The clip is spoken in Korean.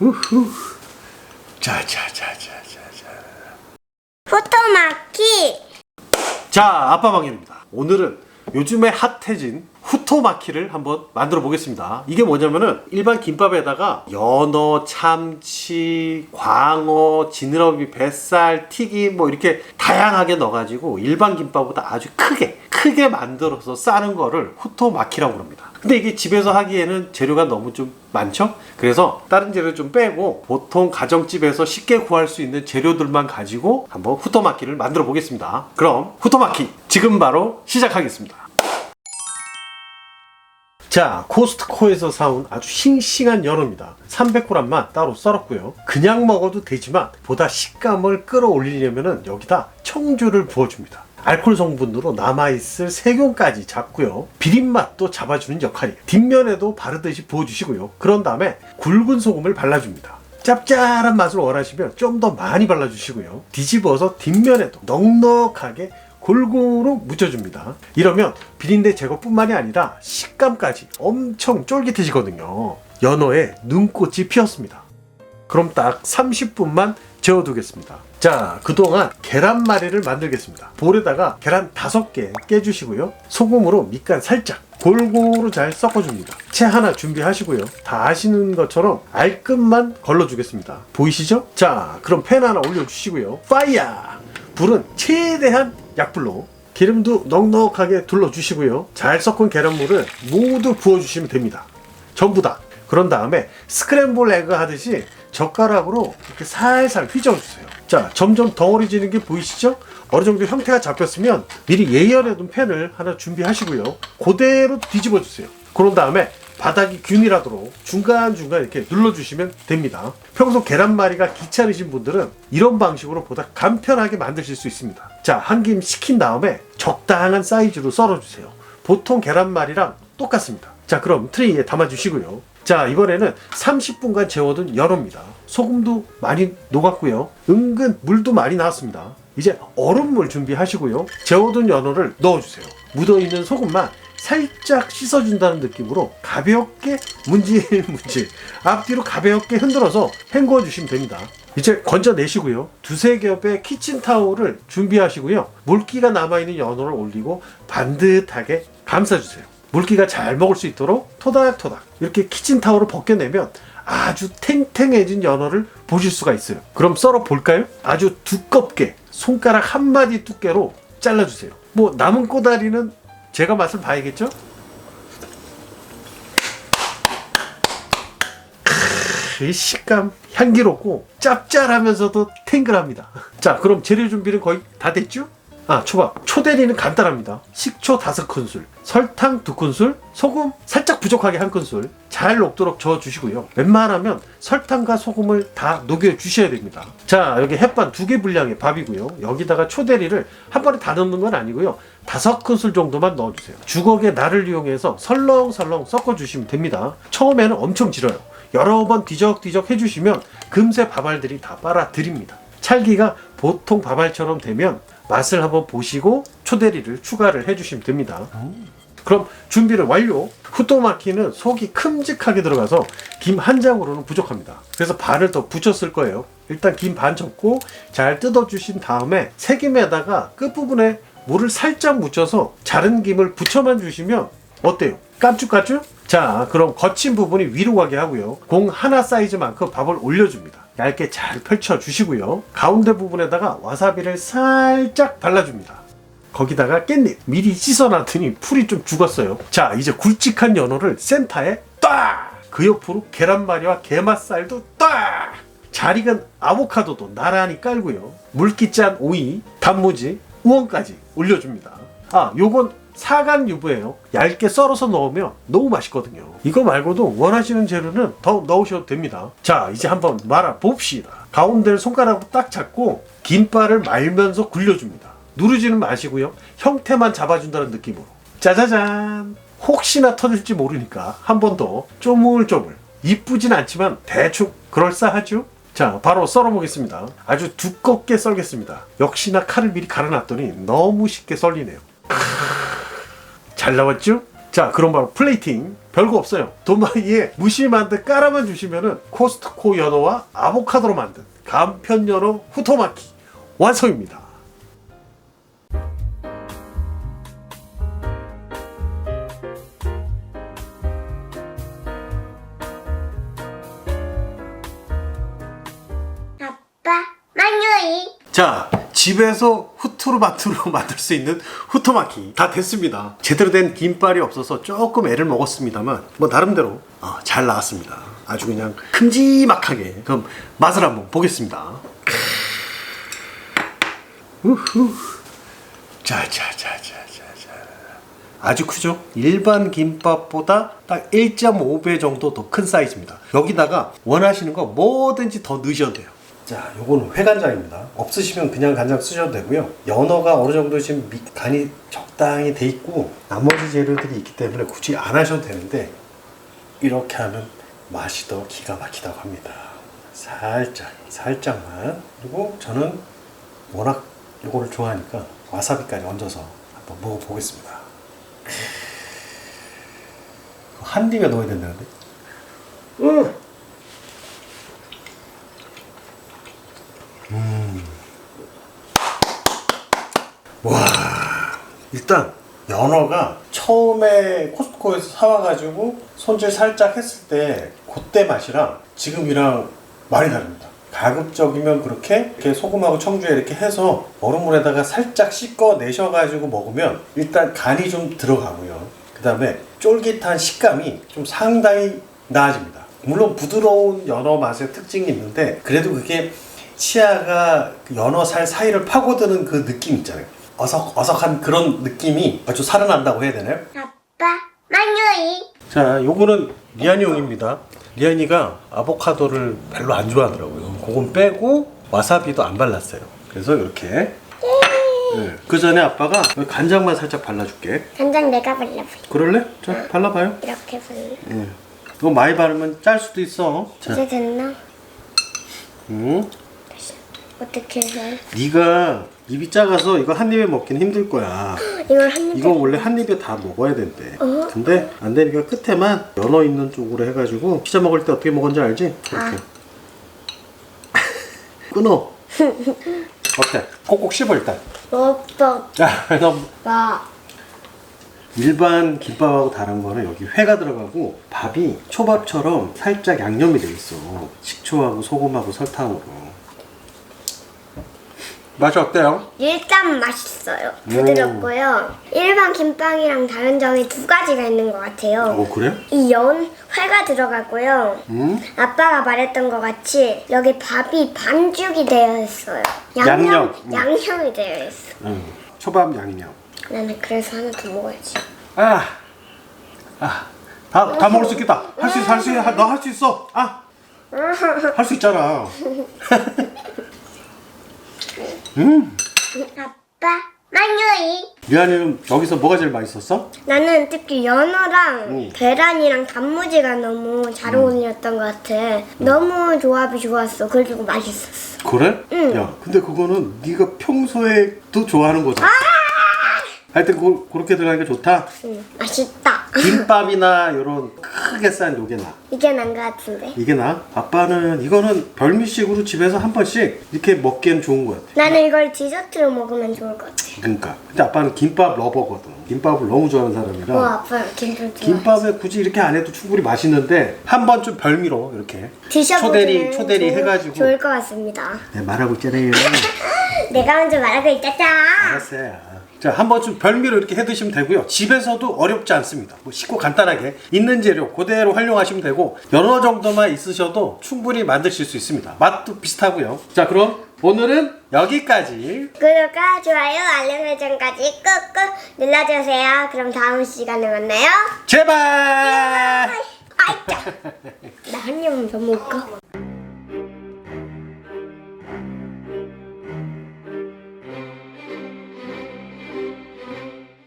우후. 자, 자, 자, 자, 자, 자. 포토마키 자, 아빠방입니다. 오늘은 요즘에 핫해진 후토마키를 한번 만들어 보겠습니다. 이게 뭐냐면은 일반 김밥에다가 연어, 참치, 광어, 지느러미, 뱃살, 튀김 뭐 이렇게 다양하게 넣어가지고 일반 김밥보다 아주 크게 크게 만들어서 싸는 거를 후토마키라고 합니다. 근데 이게 집에서 하기에는 재료가 너무 좀 많죠? 그래서 다른 재료 좀 빼고 보통 가정집에서 쉽게 구할 수 있는 재료들만 가지고 한번 후토마키를 만들어 보겠습니다. 그럼 후토마키 지금 바로 시작하겠습니다. 자, 코스트코에서 사온 아주 싱싱한 연어입니다. 300g만 따로 썰었고요. 그냥 먹어도 되지만 보다 식감을 끌어올리려면 여기다 청주를 부어줍니다. 알코올 성분으로 남아있을 세균까지 잡고요. 비린맛도 잡아주는 역할이에요. 뒷면에도 바르듯이 부어주시고요. 그런 다음에 굵은 소금을 발라줍니다. 짭짤한 맛을 원하시면 좀 더 많이 발라주시고요. 뒤집어서 뒷면에도 넉넉하게 골고루 묻혀줍니다. 이러면 비린내 제거뿐만이 아니라 식감까지 엄청 쫄깃해지거든요. 연어에 눈꽃이 피었습니다. 그럼 딱 30분만 재워두겠습니다. 자, 그동안 계란말이를 만들겠습니다. 볼에다가 계란 5개 깨주시고요. 소금으로 밑간 살짝 골고루 잘 섞어줍니다. 채 하나 준비하시고요. 다 아시는 것처럼 알끝만 걸러주겠습니다. 보이시죠? 자, 그럼 팬 하나 올려주시고요. 파이어! 불은 최대한 약불로 기름도 넉넉하게 둘러주시고요. 잘 섞은 계란물을 모두 부어주시면 됩니다. 전부 다. 그런 다음에 스크램블 에그 하듯이 젓가락으로 이렇게 살살 휘저어주세요. 자, 점점 덩어리지는 게 보이시죠? 어느 정도 형태가 잡혔으면 미리 예열해둔 팬을 하나 준비하시고요. 그대로 뒤집어 주세요. 그런 다음에 바닥이 균일하도록 중간중간 이렇게 눌러주시면 됩니다. 평소 계란말이가 귀찮으신 분들은 이런 방식으로 보다 간편하게 만드실 수 있습니다. 자, 한 김 식힌 다음에 적당한 사이즈로 썰어주세요. 보통 계란말이랑 똑같습니다. 자, 그럼 트레이에 담아주시고요. 자, 이번에는 30분간 재워둔 연어입니다. 소금도 많이 녹았고요. 은근 물도 많이 나왔습니다. 이제 얼음물 준비하시고요. 재워둔 연어를 넣어주세요. 묻어있는 소금만 살짝 씻어준다는 느낌으로 가볍게 문질문질 앞뒤로 가볍게 흔들어서 헹궈 주시면 됩니다. 이제 건져내시고요. 두세 겹의 키친타올을 준비하시고요. 물기가 남아있는 연어를 올리고 반듯하게 감싸주세요. 물기가 잘 먹을 수 있도록 토닥토닥 이렇게 키친타올을 벗겨내면 아주 탱탱해진 연어를 보실 수가 있어요. 그럼 썰어 볼까요? 아주 두껍게 손가락 한 마디 두께로 잘라주세요. 뭐 남은 꼬다리는 제가 맛을 봐야겠죠? 크, 이 식감 향기롭고 짭짤하면서도 탱글합니다. 자, 그럼 재료 준비는 거의 다 됐죠? 아, 초밥. 초대리는 간단합니다. 식초 5큰술, 설탕 2큰술, 소금 살짝 부족하게 1큰술 잘 녹도록 저어 주시고요. 웬만하면 설탕과 소금을 다 녹여 주셔야 됩니다. 자, 여기 햇반 2개 분량의 밥이고요. 여기다가 초대리를 한 번에 다 넣는 건 아니고요. 5큰술 정도만 넣어 주세요. 주걱의 날을 이용해서 설렁설렁 섞어 주시면 됩니다. 처음에는 엄청 질어요. 여러 번 뒤적뒤적 해주시면 금세 밥알들이 다 빨아들입니다. 찰기가 보통 밥알처럼 되면 맛을 한번 보시고 초대리를 추가를 해주시면 됩니다. 그럼 준비를 완료. 후토마키는 속이 큼직하게 들어가서 김 한 장으로는 부족합니다. 그래서 반을 더 붙였을 거예요. 일단 김 반 접고 잘 뜯어주신 다음에 새김에다가 끝부분에 물을 살짝 묻혀서 자른 김을 붙여만 주시면 어때요? 깜짝깜짝? 자, 그럼 거친 부분이 위로 가게 하고요. 공 하나 사이즈만큼 밥을 올려줍니다. 얇게 잘 펼쳐 주시고요. 가운데 부분에다가 와사비를 살짝 발라줍니다. 거기다가 깻잎 미리 씻어놨더니 풀이 좀 죽었어요. 자, 이제 굵직한 연어를 센터에 딱! 그 옆으로 계란말이와 게맛살도 딱! 잘 익은 아보카도도 나란히 깔고요. 물기 짠 오이, 단무지, 우엉까지 올려줍니다. 아, 요건 사간 유부예요. 얇게 썰어서 넣으면 너무 맛있거든요. 이거 말고도 원하시는 재료는 더 넣으셔도 됩니다. 자, 이제 한번 말아 봅시다. 가운데를 손가락으로 딱 잡고 김발을 말면서 굴려줍니다. 누르지는 마시고요. 형태만 잡아준다는 느낌으로. 짜자잔. 혹시나 터질지 모르니까 한 번 더 쪼물쪼물. 이쁘진 않지만 대충 그럴싸하죠? 자, 바로 썰어보겠습니다. 아주 두껍게 썰겠습니다. 역시나 칼을 미리 갈아놨더니 너무 쉽게 썰리네요. 잘 나왔죠? 자, 그럼 바로 플레이팅 별거 없어요. 도마위에 무심한 듯 깔아만 주시면은 코스트코 연어와 아보카도로 만든 간편 연어 후토마키 완성입니다. 집에서 후투르바투로 만들 수 있는 후토마키 다 됐습니다. 제대로 된 김발이 없어서 조금 애를 먹었습니다만 뭐 나름대로 어, 잘 나왔습니다. 아주 그냥 큼지막하게 그럼 맛을 한번 보겠습니다. 우후. 자, 자, 자, 자, 자, 자. 아주 크죠? 일반 김밥보다 딱 1.5배 정도 더 큰 사이즈입니다. 여기다가 원하시는 거 뭐든지 더 넣으셔도 돼요. 자, 요거는 회간장입니다. 없으시면 그냥 간장 쓰셔도 되고요. 연어가 어느 정도 지금 미- 간이 적당히 돼 있고 나머지 재료들이 있기 때문에 굳이 안 하셔도 되는데 이렇게 하면 맛이 더 기가 막히다고 합니다. 살짝, 살짝만. 그리고 저는 워낙 요거를 좋아하니까 와사비까지 얹어서 한번 먹어보겠습니다. 한 입에 넣어야 된다는데? 음. 와 일단 연어가 처음에 코스트코에서 사와가지고 손질 살짝 했을 때 그때 맛이랑 지금이랑 많이 다릅니다. 가급적이면 그렇게 이렇게 소금하고 청주에 이렇게 해서 얼음물에다가 살짝 씻어 내셔가지고 먹으면 일단 간이 좀 들어가고요. 그 다음에 쫄깃한 식감이 좀 상당히 나아집니다. 물론 부드러운 연어 맛의 특징이 있는데 그래도 그게 치아가 그 연어 살 사이를 파고드는 그 느낌 있잖아요. 어석 어석한 그런 느낌이 아주 살아난다고 해야 되나요? 아빠 만유이 자, 요거는 리안이용입니다. 리안이가 아보카도를 별로 안 좋아하더라고요. 그건 빼고 와사비도 안 발랐어요. 그래서 이렇게. 네. 그 전에 아빠가 여기 간장만 살짝 발라줄게. 간장 내가 발라볼게 그럴래? 자, 발라봐요. 이렇게 발라 예. 이거 많이 바르면 짤 수도 있어. 자, 이제 됐나? 음. 어떻게 해? 네가 입이 작아서 이거 한 입에 먹기는 힘들 거야. 이걸 한 입에 이거 원래 한 입에 다 먹어야 된대. 어? 근데 안 되니까 끝에만 연어 있는 쪽으로 해가지고 피자 먹을 때 어떻게 먹은지 알지? 이렇게. 아. 끊어. 어때? 꼭꼭 씹어 일단. 오빠 자, 그래서 봐 일반 김밥하고 다른 거는 여기 회가 들어가고 밥이 초밥처럼 살짝 양념이 돼 있어. 식초하고 소금하고 설탕으로. 맛이 어때요? 일단 맛있어요 부드럽고요 일반 김빵이랑 다른 점이 두 가지가 있는 것 같아요 어 그래? 이 연 회가 들어가고요 음? 아빠가 말했던 것 같이 여기 밥이 반죽이 되어 있어요. 양념. 음. 양념이 되어 있어. 응. 초밥 양념. 나는 그래서 하나 더 먹어야지. 아, 아, 다, 다 먹을 수 있겠다. 할 수 있어, 할 수 있어. 너 할 수 있어. 아, 할 수 있잖아. 음, 아빠, 만유이. 미안이는 여기서 뭐가 제일 맛있었어? 나는 특히 연어랑 음. 계란이랑 단무지가 너무 잘 어울렸던 것 같아. 너무 조합이 좋았어. 그리고 맛있었어. 그래? 응. 야, 근데 그거는 네가 평소에도 좋아하는 거잖아. 하여튼 그, 그렇게 들어가니까 좋다. 응, 맛있다. 김밥이나 이런 크게 싼 요게 나. 이게 난 것 같은데. 이게 나? 아빠는 이거는 별미식으로 집에서 한 번씩 이렇게 먹기엔 좋은 거 같아. 나는 이걸 디저트로 먹으면 좋을 것 같아. 그러니까. 근데 아빠는 김밥 러버거든. 김밥을 너무 좋아하는 사람이라. 어, 아빠 김밥 좋아. 김밥에 굳이 이렇게 안 해도 충분히 맛있는데 한 번 좀 별미로 이렇게 초대리 초대리 해가지고 좋을 것 같습니다. 네, 말하고 있잖아요. 내가 먼저 말하고 있잖아. 알았어요. 자, 한번좀 별미로 이렇게 해 드시면 되고요. 집에서도 어렵지 않습니다. 뭐 쉽고 간단하게 있는 재료 그대로 활용하시면 되고 여러 정도만 있으셔도 충분히 만드실 수 있습니다. 맛도 비슷하고요. 자, 그럼 오늘은 여기까지. 구독과 좋아요, 알림 설정까지 꾹꾹 눌러주세요. 그럼 다음 시간에 만나요. 제발. 아이짜. 나한 입만 더 먹을까?